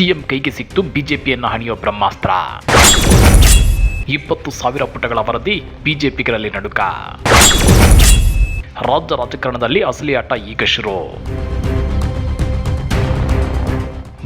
CM ಕೈಗೆ ಸಿಕ್ತು ಬಿಜೆಪಿಯನ್ನು ಹಣಿಯೋ ಬ್ರಹ್ಮಾಸ್ತ್ರ. ಇಪ್ಪತ್ತು ಸಾವಿರ ಪುಟಗಳ ವರದಿ ಬಿಜೆಪಿಗಳಲ್ಲಿ ನಡುಕ. ರಾಜ್ಯ ರಾಜಕಾರಣದಲ್ಲಿ ಅಸಲಿ ಆಟ ಈಗ ಶುರು.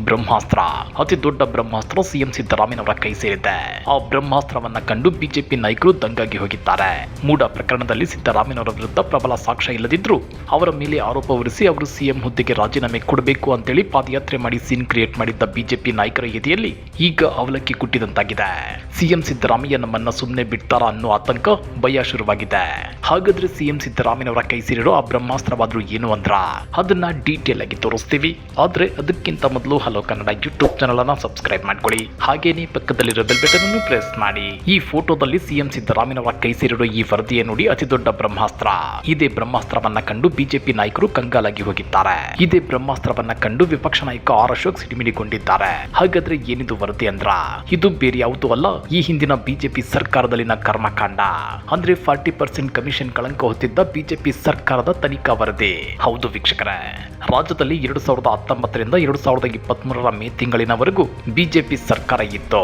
ಬ್ರಹ್ಮಾಸ್ತ್ರ. ಅತಿ ದೊಡ್ಡ ಬ್ರಹ್ಮಾಸ್ತ್ರ ಸಿಎಂ ಸಿದ್ದರಾಮಯ್ಯನವರ ಕೈ ಸೇರಿದೆ. ಆ ಬ್ರಹ್ಮಾಸ್ತ್ರವನ್ನ ಕಂಡು ಬಿಜೆಪಿ ನಾಯಕರು ದಂಗಾಗಿ ಹೋಗಿದ್ದಾರೆ. ಮೂಡ ಪ್ರಕರಣದಲ್ಲಿ ಸಿದ್ದರಾಮಯ್ಯನವರ ವಿರುದ್ಧ ಪ್ರಬಲ ಸಾಕ್ಷ್ಯ ಇಲ್ಲದಿದ್ರು ಅವರ ಮೇಲೆ ಆರೋಪ ಹೊರಿಸಿ ಅವರು ಸಿಎಂ ಹುದ್ದೆಗೆ ರಾಜೀನಾಮೆ ಕೊಡಬೇಕು ಅಂತೇಳಿ ಪಾದಯಾತ್ರೆ ಮಾಡಿ ಸೀನ್ ಕ್ರಿಯೇಟ್ ಮಾಡಿದ್ದ ಬಿಜೆಪಿ ನಾಯಕರ ಎದೆಯಲ್ಲಿ ಈಗ ಅವಲಕ್ಕಿ ಕುಟ್ಟಿದಂತಾಗಿದೆ. ಸಿಎಂ ಸಿದ್ದರಾಮಯ್ಯ ನಮ್ಮನ್ನ ಸುಮ್ಮನೆ ಬಿಡ್ತಾರಾ ಅನ್ನೋ ಆತಂಕ ಭಯ ಶುರುವಾಗಿದೆ. ಹಾಗಾದ್ರೆ ಸಿಎಂ ಸಿದ್ದರಾಮಯ್ಯನವರ ಕೈ ಸೇರಿರೋ ಆ ಬ್ರಹ್ಮಾಸ್ತ್ರವಾದ್ರೂ ಏನು ಅಂದ್ರ? ಅದನ್ನ ಡೀಟೇಲ್ ಆಗಿ ತೋರಿಸ್ತೀವಿ. ಆದ್ರೆ ಅದಕ್ಕಿಂತ ಮೊದಲು ಹಲೋ ಕನ್ನಡ ಯೂಟ್ಯೂಬ್ ಚಾನಲ್ ಅನ್ನ ಸಬ್ಸ್ಕ್ರೈಬ್ ಮಾಡ್ಕೊಳ್ಳಿ. ಹಾಗೇನೇ ಪಕ್ಕದಲ್ಲಿರೋ ಬೆಲ್ ಬಟನ್ ಅನ್ನು ಪ್ರೆಸ್ ಮಾಡಿ. ಈ ಫೋಟೋದಲ್ಲಿ ಸಿಎಂ ಸಿದ್ದರಾಮಯ್ಯನವರ ಕೈ ಸೇರಿರೋ ಈ ವರದಿಯ ನೋಡಿ ಅತಿ ದೊಡ್ಡ ಬ್ರಹ್ಮಾಸ್ತ್ರ. ಇದೇ ಬ್ರಹ್ಮಾಸ್ತ್ರವನ್ನ ಕಂಡು ಬಿಜೆಪಿ ನಾಯಕರು ಕಂಗಾಲಾಗಿ ಹೋಗಿದ್ದಾರೆ. ಇದೇ ಬ್ರಹ್ಮಾಸ್ತ್ರವನ್ನ ಕಂಡು ವಿಪಕ್ಷ ನಾಯಕ ಆರ್ ಅಶೋಕ್ ಸಿಡಿಮಿಡಿಕೊಂಡಿದ್ದಾರೆ ಹಾಗಾದ್ರೆ ಏನಿದು ವರದಿ ಅಂದ್ರ? ಇದು ಬೇರೆ ಯಾವುದೂ ಅಲ್ಲ, ಈ ಹಿಂದಿನ ಬಿಜೆಪಿ ಸರ್ಕಾರದಲ್ಲಿನ ಕರ್ಮಕಾಂಡ. ಅಂದ್ರೆ ಫಾರ್ಟಿ ಪರ್ಸೆಂಟ್ ಕಮಿಷನ್ ಕಳಂಕ ಹೊತ್ತಿದ್ದ ಬಿಜೆಪಿ ಸರ್ಕಾರದ ತನಿಖಾ ವರದಿ. ಹೌದು ವೀಕ್ಷಕರೇ. ರಾಜ್ಯದಲ್ಲಿ ಎರಡು ಸಾವಿರದ ಹತ್ತೊಂಬತ್ತರಿಂದ ಎರಡು ಸಾವಿರದ ಇಪ್ಪತ್ಮೂರರ ಮೇ ತಿಂಗಳಿನವರೆಗೂ ಬಿಜೆಪಿ ಸರ್ಕಾರ ಇತ್ತು.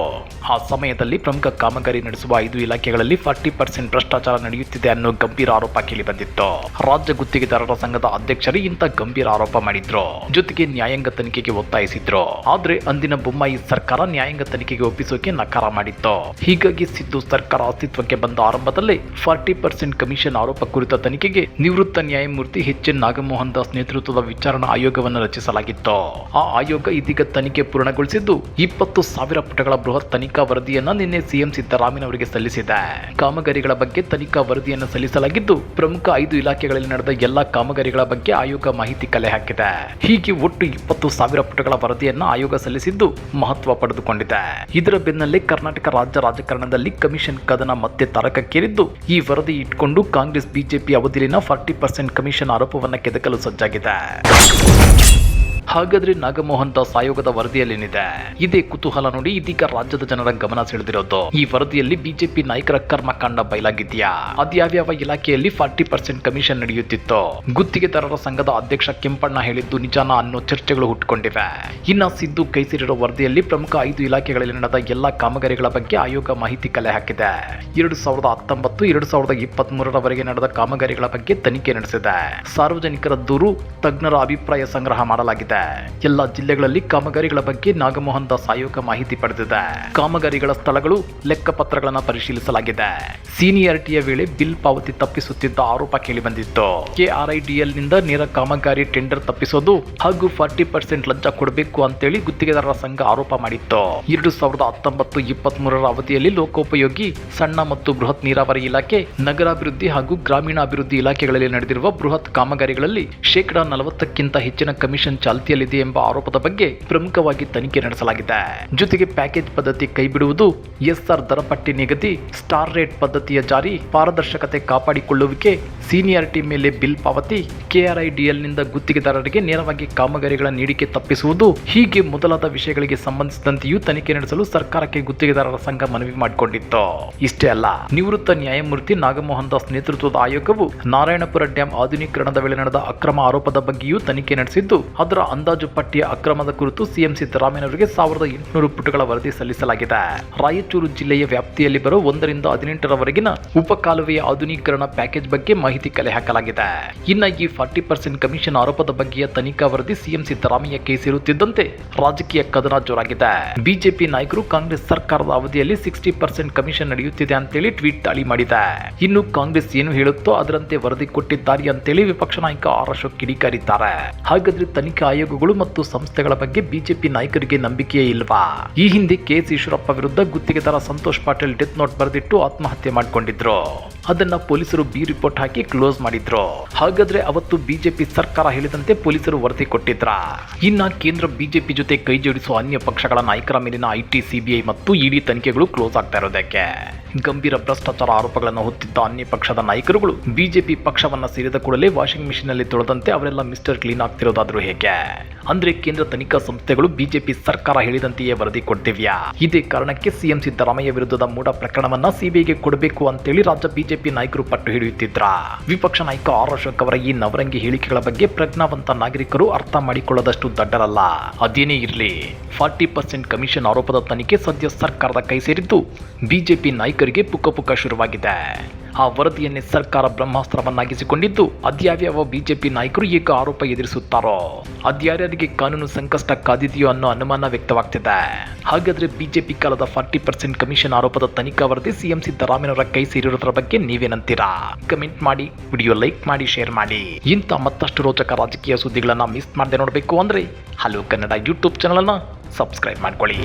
ಆ ಸಮಯದಲ್ಲಿ ಪ್ರಮುಖ ಕಾಮಗಾರಿ ನಡೆಸುವ ಐದು ಇಲಾಖೆಗಳಲ್ಲಿ ಫಾರ್ಟಿ ಪರ್ಸೆಂಟ್ ಭ್ರಷ್ಟಾಚಾರ ನಡೆಯುತ್ತಿದೆ ಅನ್ನೋ ಗಂಭೀರ ಆರೋಪ ಕೇಳಿ ಬಂದಿತ್ತು. ರಾಜ್ಯ ಗುತ್ತಿಗೆದಾರರ ಸಂಘದ ಅಧ್ಯಕ್ಷರು ಇಂಥ ಗಂಭೀರ ಆರೋಪ ಮಾಡಿದ್ರು. ಜೊತೆಗೆ ನ್ಯಾಯಾಂಗ ತನಿಖೆಗೆ ಒತ್ತಾಯಿಸಿದ್ರು. ಆದ್ರೆ ಅಂದಿನ ಬೊಮ್ಮಾಯಿ ಸರ್ಕಾರ ನ್ಯಾಯಾಂಗ ತನಿಖೆಗೆ ಒಪ್ಪಿಸೋಕೆ ನಕಾರ ಮಾಡಿತ್ತು. ಹೀಗಾಗಿ ಸಿದ್ದು ಸರ್ಕಾರ ಅಸ್ತಿತ್ವಕ್ಕೆ ಬಂದ ಆರಂಭದಲ್ಲೇ ಫಾರ್ಟಿ ಪರ್ಸೆಂಟ್ ಕಮಿಷನ್ ಆರೋಪ ಕುರಿತ ತನಿಖೆಗೆ ನಿವೃತ್ತ ನ್ಯಾಯಮೂರ್ತಿ ಎಚ್ ಎನ್ ನಾಗಮೋಹನ್ ದಾಸ್ ನೇತೃತ್ವದ ವಿಚಾರಣಾ ಆಯೋಗವನ್ನು ರಚಿಸಲಾಗಿತ್ತು. ಆ ಆಯೋಗ ಇದೀಗ ತನಿಖೆ ಪೂರ್ಣಗೊಳಿಸಿದ್ದು ಇಪ್ಪತ್ತು ಸಾವಿರ ಪುಟಗಳ ಬೃಹತ್ ತನಿಖಾ ವರದಿಯನ್ನ ನಿನ್ನೆ ಸಿಎಂ ಸಿದ್ದರಾಮಯ್ಯನವರಿಗೆ ಸಲ್ಲಿಸಿದೆ. ಕಾಮಗಾರಿಗಳ ಬಗ್ಗೆ ತನಿಖಾ ವರದಿಯನ್ನು ಸಲ್ಲಿಸಲಾಗಿದ್ದು ಪ್ರಮುಖ ಐದು ಇಲಾಖೆಗಳಲ್ಲಿ ನಡೆದ ಎಲ್ಲಾ ಕಾಮಗಾರಿಗಳ ಬಗ್ಗೆ ಆಯೋಗ ಮಾಹಿತಿ ಕಲೆ ಹಾಕಿದೆ. ಹೀಗೆ ಒಟ್ಟು ಇಪ್ಪತ್ತು ಸಾವಿರ ಪುಟಗಳ ವರದಿಯನ್ನ ಆಯೋಗ ಸಲ್ಲಿಸಿದ್ದು ಮಹತ್ವ ಪಡೆದುಕೊಂಡಿದೆ. ಇದರ ಬೆನ್ನಲ್ಲೇ ಕರ್ನಾಟಕ ರಾಜ್ಯ ರಾಜಕಾರಣದಲ್ಲಿ ಕಮಿಷನ್ ಕದನ ಮತ್ತೆ ತಾರಕಕ್ಕೇರಿದ್ದು ಈ ವರದಿ ಇಟ್ಕೊಂಡು ಕಾಂಗ್ರೆಸ್, ಬಿಜೆಪಿ ಅವಧಿಯಲ್ಲಿನ ಫಾರ್ಟಿ ಪರ್ಸೆಂಟ್ ಕಮಿಷನ್ ಆರೋಪವನ್ನು ಕೆದಕಲು ಸಜ್ಜಾಗಿದೆ. ಹಾಗಾದ್ರೆ ನಾಗಮೋಹನ್ ದಾಸ್ ಆಯೋಗದ ವರದಿಯಲ್ಲೇನಿದೆ? ಇದೇ ಕುತೂಹಲ ನೋಡಿ ಇದೀಗ ರಾಜ್ಯದ ಜನರ ಗಮನ ಸೆಳೆದಿರೋದು. ಈ ವರದಿಯಲ್ಲಿ ಬಿಜೆಪಿ ನಾಯಕರ ಕರ್ಮಕಾಂಡ ಬಯಲಾಗಿದ್ಯಾ? ಅದ್ಯಾವ್ಯಾವ ಇಲಾಖೆಯಲ್ಲಿ ಫಾರ್ಟಿ ಪರ್ಸೆಂಟ್ ಕಮಿಷನ್ ನಡೆಯುತ್ತಿತ್ತು? ಗುತ್ತಿಗೆದಾರರ ಸಂಘದ ಅಧ್ಯಕ್ಷ ಕೆಂಪಣ್ಣ ಹೇಳಿದ್ದು ನಿಜಾನ ಅನ್ನೋ ಚರ್ಚೆಗಳು ಹುಟ್ಟುಕೊಂಡಿವೆ ಇನ್ನ ಸಿದ್ದು ಕೈ ಸೇರಿರುವ ವರದಿಯಲ್ಲಿ ಪ್ರಮುಖ ಐದು ಇಲಾಖೆಗಳಲ್ಲಿ ನಡೆದ ಎಲ್ಲಾ ಕಾಮಗಾರಿಗಳ ಬಗ್ಗೆ ಆಯೋಗ ಮಾಹಿತಿ ಕಲೆ ಹಾಕಿದೆ. ಎರಡು ಸಾವಿರದ ಹತ್ತೊಂಬತ್ತು, ಎರಡು ಸಾವಿರದ ಇಪ್ಪತ್ತ್ ಮೂರರವರೆಗೆ ನಡೆದ ಕಾಮಗಾರಿಗಳ ಬಗ್ಗೆ ತನಿಖೆ ನಡೆಸಿದೆ. ಸಾರ್ವಜನಿಕರ ದೂರು, ತಜ್ಞರ ಅಭಿಪ್ರಾಯ ಸಂಗ್ರಹ ಮಾಡಲಾಗಿದೆ. ಎಲ್ಲ ಜಿಲ್ಲೆಗಳಲ್ಲಿ ಕಾಮಗಾರಿಗಳ ಬಗ್ಗೆ ನಾಗಮೋಹನ್ ದಾಸ್ ಆಯೋಗ ಮಾಹಿತಿ ಪಡೆದಿದೆ. ಕಾಮಗಾರಿಗಳ ಸ್ಥಳಗಳು ಲೆಕ್ಕಪತ್ರಗಳನ್ನು ಪರಿಶೀಲಿಸಲಾಗಿದೆ. ಸೀನಿಯಾರಿಟಿಯ ವೇಳೆ ಬಿಲ್ ಪಾವತಿ ತಪ್ಪಿಸುತ್ತಿದ್ದ ಆರೋಪ ಕೇಳಿಬಂದಿತ್ತು. ಕೆಆರ್ಐಡಿಎಲ್ನಿಂದ ನೇರ ಕಾಮಗಾರಿ ಟೆಂಡರ್ ತಪ್ಪಿಸೋದು ಹಾಗೂ ಫಾರ್ಟಿ ಪರ್ಸೆಂಟ್ ಲಂಚ ಕೊಡಬೇಕು ಅಂತೇಳಿ ಗುತ್ತಿಗೆದಾರರ ಸಂಘ ಆರೋಪ ಮಾಡಿತ್ತು. ಎರಡು ಸಾವಿರದ ಹತ್ತೊಂಬತ್ತು ಇಪ್ಪತ್ತ್ ಮೂರರ ಅವಧಿಯಲ್ಲಿ ಲೋಕೋಪಯೋಗಿ ಸಣ್ಣ ಮತ್ತು ಬೃಹತ್ ನೀರಾವರಿ ಇಲಾಖೆ, ನಗರಾಭಿವೃದ್ಧಿ ಹಾಗೂ ಗ್ರಾಮೀಣಾಭಿವೃದ್ಧಿ ಇಲಾಖೆಗಳಲ್ಲಿ ನಡೆದಿರುವ ಬೃಹತ್ ಕಾಮಗಾರಿಗಳಲ್ಲಿ ಶೇಕಡಾ ನಲವತ್ತಕ್ಕಿಂತ ಹೆಚ್ಚಿನ ಕಮಿಷನ್ ಚಾಲ್ತಿಯಲ್ಲಿದೆ ಎಂಬ ಆರೋಪದ ಬಗ್ಗೆ ಪ್ರಮುಖವಾಗಿ ತನಿಖೆ ನಡೆಸಲಾಗಿದೆ. ಜೊತೆಗೆ ಪ್ಯಾಕೇಜ್ ಪದ್ಧತಿ ಕೈಬಿಡುವುದು ಎಸ್ಆರ್ ದರ ಪಟ್ಟಿ ನಿಗದಿ, ಸ್ಟಾರ್ ರೇಟ್ ಪದ್ಧತಿಯ ಜಾರಿ, ಪಾರದರ್ಶಕತೆ ಕಾಪಾಡಿಕೊಳ್ಳುವಿಕೆ, ಸೀನಿಯಾರಿಟಿ ಮೇಲೆ ಬಿಲ್ ಪಾವತಿ ಕೆಆರ್ಐಡಿಎಲ್ನಿಂದ ಗುತ್ತಿಗೆದಾರರಿಗೆ ನೇರವಾಗಿ ಕಾಮಗಾರಿಗಳ ನೀಡಿಕೆ ತಪ್ಪಿಸುವುದು ಹೀಗೆ ಮೊದಲಾದ ವಿಷಯಗಳಿಗೆ ಸಂಬಂಧಿಸಿದಂತೆಯೂ ತನಿಖೆ ನಡೆಸಲು ಸರ್ಕಾರಕ್ಕೆ ಗುತ್ತಿಗೆದಾರರ ಸಂಘ ಮನವಿ ಮಾಡಿಕೊಂಡಿತ್ತು. ಇಷ್ಟೇ ಅಲ್ಲ, ನಿವೃತ್ತ ನ್ಯಾಯಮೂರ್ತಿ ನಾಗಮೋಹನ್ ದಾಸ್ ನೇತೃತ್ವದ ಆಯೋಗವು ನಾರಾಯಣಪುರ ಡ್ಯಾಂ ಆಧುನೀಕರಣದ ವೇಳೆ ನಡೆದ ಅಕ್ರಮ ಆರೋಪದ ಬಗ್ಗೆಯೂ ತನಿಖೆ ನಡೆಸಿದ್ದು, ಅದರ ಅಂದಾಜು ಪಟ್ಟಿಯ ಅಕ್ರಮದ ಕುರಿತು ಸಿಎಂ ಸಿದ್ದರಾಮಯ್ಯನವರಿಗೆ ಸಾವಿರದ ಎಂಟುನೂರು ಪುಟಗಳ ವರದಿ ಸಲ್ಲಿಸಲಾಗಿದೆ. ರಾಯಚೂರು ಜಿಲ್ಲೆಯ ವ್ಯಾಪ್ತಿಯಲ್ಲಿ ಬರುವ ಒಂದರಿಂದ ಹದಿನೆಂಟರವರೆಗಿನ ಉಪಕಾಲುವೆಯ ಆಧುನೀಕರಣ ಪ್ಯಾಕೇಜ್ ಬಗ್ಗೆ ಮಾಹಿತಿ ಕಲೆ ಹಾಕಲಾಗಿದೆ. ಇನ್ನ ಈ ಫಾರ್ಟಿ ಪರ್ಸೆಂಟ್ ಕಮಿಷನ್ ಆರೋಪದ ಬಗ್ಗೆಯ ತನಿಖಾ ವರದಿ ಸಿಎಂ ಸಿದ್ದರಾಮಯ್ಯ ಕೈ ಸೇರುತ್ತಿದ್ದಂತೆ ರಾಜಕೀಯ ಕದನ ಜೋರಾಗಿದೆ. ಬಿಜೆಪಿ ನಾಯಕರು ಕಾಂಗ್ರೆಸ್ ಸರ್ಕಾರದ ಅವಧಿಯಲ್ಲಿ ಸಿಕ್ಸ್ಟಿ ಪರ್ಸೆಂಟ್ ಕಮಿಷನ್ ನಡೆಯುತ್ತಿದೆ ಅಂತೇಳಿ ಟ್ವೀಟ್ ದಾಳಿ ಮಾಡಿದೆ. ಇನ್ನು ಕಾಂಗ್ರೆಸ್ ಏನು ಹೇಳುತ್ತೋ ಅದರಂತೆ ವರದಿ ಕೊಟ್ಟಿದ್ದಾರೆ ಅಂತೇಳಿ ವಿಪಕ್ಷ ನಾಯಕ ಆರ್ ಅಶೋಕ್ ಕಿಡಿಕಾರಿದ್ದಾರೆ. ಹಾಗಾದ್ರೆ ತನಿಖಾ ಆಯೋಗಗಳು ಮತ್ತು ಸಂಸ್ಥೆಗಳ ಬಗ್ಗೆ ಬಿಜೆಪಿ ನಾಯಕರಿಗೆ ನಂಬಿಕೆಯೇ ಇಲ್ವಾ? ಈ ಹಿಂದೆ ಕೆಎಸ್ ಈಶ್ವರಪ್ಪ ವಿರುದ್ಧ ಗುತ್ತಿಗೆದಾರ ಸಂತೋಷ್ ಪಾಟೀಲ್ ಡೆತ್ ನೋಟ್ ಬರೆದಿಟ್ಟು ಆತ್ಮಹತ್ಯೆ ಮಾಡಿಕೊಂಡಿದ್ರು. ಅದನ್ನ ಪೊಲೀಸರು ಬಿ ರಿಪೋರ್ಟ್ ಹಾಕಿ ಕ್ಲೋಸ್ ಮಾಡಿದ್ರು. ಹಾಗಾದ್ರೆ ಅವತ್ತು ಬಿಜೆಪಿ ಸರ್ಕಾರ ಹೇಳಿದಂತೆ ಪೊಲೀಸರು ವರದಿ ಕೊಟ್ಟಿದ್ರ? ಇನ್ನ ಕೇಂದ್ರ ಬಿಜೆಪಿ ಜೊತೆ ಕೈ ಜೋಡಿಸುವ ಅನ್ಯ ಪಕ್ಷಗಳ ನಾಯಕರ ಮೇಲಿನ ಐಟಿ ಸಿಬಿಐ ಮತ್ತು ಇಡಿ ತನಿಖೆಗಳು ಕ್ಲೋಸ್ ಆಗ್ತಾ ಇರೋದಕ್ಕೆ. ಗಂಭೀರ ಭ್ರಷ್ಟಾಚಾರ ಆರೋಪಗಳನ್ನು ಹೊತ್ತಿದ್ದ ಅನ್ಯ ಪಕ್ಷದ ನಾಯಕರುಗಳು ಬಿಜೆಪಿ ಪಕ್ಷವನ್ನ ಸೇರಿದ ಕೂಡಲೇ ವಾಷಿಂಗ್ ಮಿಷಿನ್ನಲ್ಲಿ ತೊಳೆದಂತೆ ಅವರೆಲ್ಲ ಮಿಸ್ಟರ್ ಕ್ಲೀನ್ ಆಗ್ತಿರೋದಾದ್ರೂ ಹೇಗೆ? ಅಂದ್ರೆ ಕೇಂದ್ರ ತನಿಖಾ ಸಂಸ್ಥೆಗಳು ಬಿಜೆಪಿ ಸರ್ಕಾರ ಹೇಳಿದಂತೆಯೇ ವರದಿ ಕೊಡ್ತಿವ್ಯಾ ಇದೇ ಕಾರಣಕ್ಕೆ ಸಿಎಂ ಸಿದ್ದರಾಮಯ್ಯ ವಿರುದ್ಧದ ಮೂಡ ಪ್ರಕರಣವನ್ನ ಸಿಬಿಐಗೆ ಕೊಡಬೇಕು ಅಂತೇಳಿ ರಾಜ್ಯ ಬಿಜೆಪಿ ನಾಯಕರು ಪಟ್ಟು ಹಿಡಿಯುತ್ತಿದ್ರ? ವಿಪಕ್ಷ ನಾಯಕ ಆರ್ ಅಶೋಕ್ ಅವರ ಈ ನವರಂಗಿ ಹೇಳಿಕೆಗಳ ಬಗ್ಗೆ ಪ್ರಜ್ಞಾವಂತ ನಾಗರಿಕರು ಅರ್ಥ ಮಾಡಿಕೊಳ್ಳದಷ್ಟು ದಡ್ಡರಲ್ಲ. ಅದೇನೇ ಇರಲಿ, ಫಾರ್ಟಿ ಪರ್ಸೆಂಟ್ ಕಮಿಷನ್ ಆರೋಪದ ತನಿಖೆ ಸದ್ಯ ಸರ್ಕಾರದ ಕೈ ಸೇರಿದ್ದು ಬಿಜೆಪಿ ನಾಯಕರಿಗೆ ಪುಕ್ಕ ಶುರುವಾಗಿದೆ. ಆ ವರದಿಯನ್ನೇ ಸರ್ಕಾರ ಬ್ರಹ್ಮಾಸ್ತ್ರವನ್ನಾಗಿಸಿಕೊಂಡಿದ್ದು, ಅದ್ಯಾವ್ಯಾವ ಬಿಜೆಪಿ ನಾಯಕರು ಈಗ ಆರೋಪ ಎದುರಿಸುತ್ತಾರೋ? ಅದ್ಯಾರ್ಯಾರಿಗೆ ಕಾನೂನು ಸಂಕಷ್ಟ ಕಾದಿದೆಯೋ ಅನ್ನೋ ಅನುಮಾನ ವ್ಯಕ್ತವಾಗ್ತಿದೆ. ಹಾಗಾದ್ರೆ ಬಿಜೆಪಿ ಕಾಲದ ಫಾರ್ಟಿ ಪರ್ಸೆಂಟ್ ಕಮಿಷನ್ ಆರೋಪದ ತನಿಖಾ ವರದಿ ಸಿಎಂ ಸಿದ್ದರಾಮಯ್ಯನವರ ಕೈ ಸೇರಿರೋದ್ರ ಬಗ್ಗೆ ನೀವೇನಂತೀರಾ ಕಮೆಂಟ್ ಮಾಡಿ, ವಿಡಿಯೋ ಲೈಕ್ ಮಾಡಿ, ಶೇರ್ ಮಾಡಿ. ಇಂಥ ಮತ್ತಷ್ಟು ರೋಚಕ ರಾಜಕೀಯ ಸುದ್ದಿಗಳನ್ನ ಮಿಸ್ ಮಾಡದೆ ನೋಡಬೇಕು ಅಂದ್ರೆ ಹಲೋ ಕನ್ನಡ ಯೂಟ್ಯೂಬ್ ಚಾನಲನ್ನು ಸಬ್ಸ್ಕ್ರೈಬ್ ಮಾಡ್ಕೊಳ್ಳಿ.